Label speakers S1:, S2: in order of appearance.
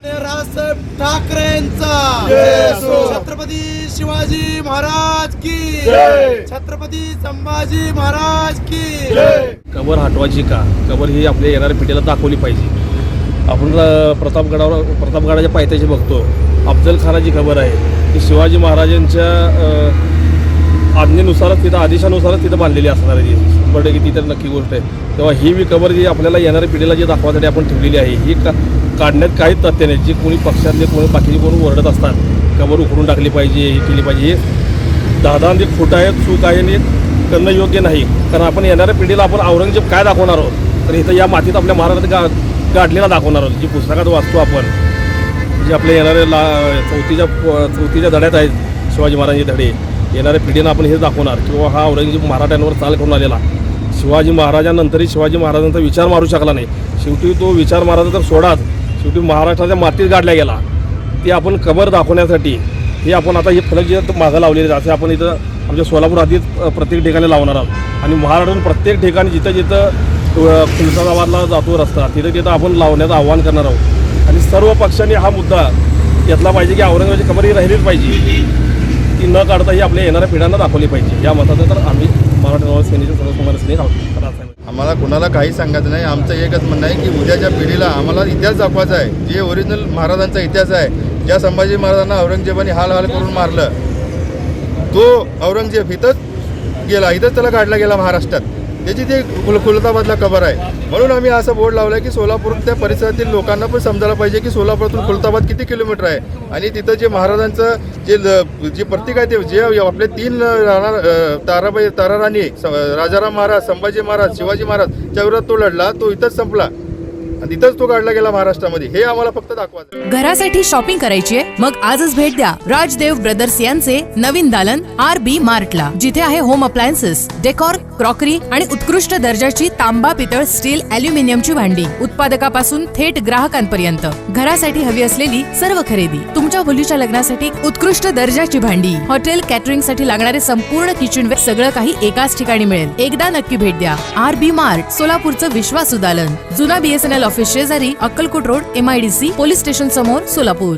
S1: रावसाहेब ठाकरेंचा. छत्रपती शिवाजी महाराज की.
S2: जय.
S1: छत्रपती संभाजी महाराज की.
S2: जय.
S3: कबर हटवायची का? कबर ही आपल्या येणाऱ्या पिढीला दाखवली पाहिजे. आपण प्रतापगडावर प्रतापगडाच्या पायथ्याशी बघतो. अफजल खानाची खबर आहे की शिवाजी महाराजांच्या आज्ञेनुसारच तिथं आदेशानुसारच तिथं बांधलेली असणार आहे टक्के ती तर नक्की गोष्ट आहे. तेव्हा ही कबर जी आपल्याला येणाऱ्या पिढीला जी दाखवासाठी आपण ठेवलेली आहे ही का काढण्यात काही तथ्य नाही. जे कोणी पक्षातले कोणी बाकीचे कोणी ओरडत असतात कबर उखडून टाकली पाहिजे हे केली पाहिजे हे दादा ते खोटं आहे चूक आहे आणि करणं योग्य नाही. कारण आपण येणाऱ्या पिढीला आपण औरंगजेब काय दाखवणार आहोत? तर इथं या मातीत आपल्या महाराष्ट्रात गा गाडलेला दाखवणार आहोत. जी पुस्तकात वाचतो आपण जे आपल्या येणाऱ्या ला चौथीच्या चौथीच्या धड्यात आहेत शिवाजी महाराजांचे धडे. येणाऱ्या पिढीनं आपण हे दाखवणार किंवा हा औरंगजेब मराठ्यांवर चाल करून आलेला. शिवाजी महाराजांनंतरही शिवाजी महाराजांचा विचार मारू शकला नाही. शेवटी तो विचार मारायचा तर सोडाच. शेवटी महाराष्ट्राच्या मातीत गाडल्या गेला. ती आपण कबर दाखवण्यासाठी हे आपण आता हे फलक जे मागं लावलेले आहेत, असे आपण इथं आमच्या सोलापूर आधीच प्रत्येक ठिकाणी लावणार आहोत. आणि महाराष्ट्रातून प्रत्येक ठिकाणी जिथं जिथं अ, जातो रस्ता तिथं तिथं आपण लावण्याचं आव्हान करणार आहोत. आणि सर्व पक्षांनी हा मुद्दा घेतला पाहिजे की औरंगाबादची कबर ही राहिलीच पाहिजे. ती न काढता ही आपल्या येणाऱ्या पिढ्यांना दाखवली पाहिजे. या मताचं तर आम्ही मराठा सेनेच्या सर्व कुमार सेने आहोत.
S2: आम्हाला कोणाला काही सांगायचं नाही. आमचं एकच म्हणणं आहे की उद्याच्या पिढीला आम्हाला इतिहास दाखवायचा आहे. जे ओरिजिनल महाराजांचा इतिहास आहे. ज्या संभाजी महाराजांना औरंगजेबाने हाल हाल करून मारलं तो औरंगजेब इथंच गेला इथंच त्याला काढला गेला महाराष्ट्रात. त्याची ते खुल खुलताबादला कबर आहे. म्हणून आम्ही असं बोर्ड लावला की सोलापूर त्या परिसरातील लोकांना पण समजायला पाहिजे की सोलापूरातून खुलताबाद किती किलोमीटर आहे. आणि तिथं जे महाराजांचं जे ल- जे प्रतीक आहे ते जे आपले तीन राहणार ताराबाई ताराराणी स- राजाराम महाराज संभाजी महाराज शिवाजी महाराज च्या विरोधात तो लढला तो इथंच संपला. आणि तिथंच तो काढला गेला महाराष्ट्रामध्ये. हे आम्हाला फक्त दाखवायचं
S4: घरासाठी शॉपिंग करायची आहे मग आजच भेट द्या. राजदेव ब्रदर्स यांचे नवीन दालन आर बी मार्टला जिथे आहे होम अप्लायन्सेस डेकॉर क्रॉकरी आणि उत्कृष्ट दर्जाची तांबा पितळ स्टील अल्युमिनियमची भांडी. उत्पादकापासून थेट ग्राहकांपर्यंत. घरासाठी हवी असलेली सर्व खरेदी. तुमच्या मुलीच्या लग्नासाठी उत्कृष्ट दर्जाची भांडी. हॉटेल कॅटरिंगसाठी लागणारे संपूर्ण किचनवेअर सगळं काही एकाच ठिकाणी मिळेल. एकदा नक्की भेट द्या. आर बी मार्ट सोलापूरचं विश्वास उदालन जुना बीएसएनएल ऑफिस शेजारी Akkalkot road MIDC police station समोर सोलापूर.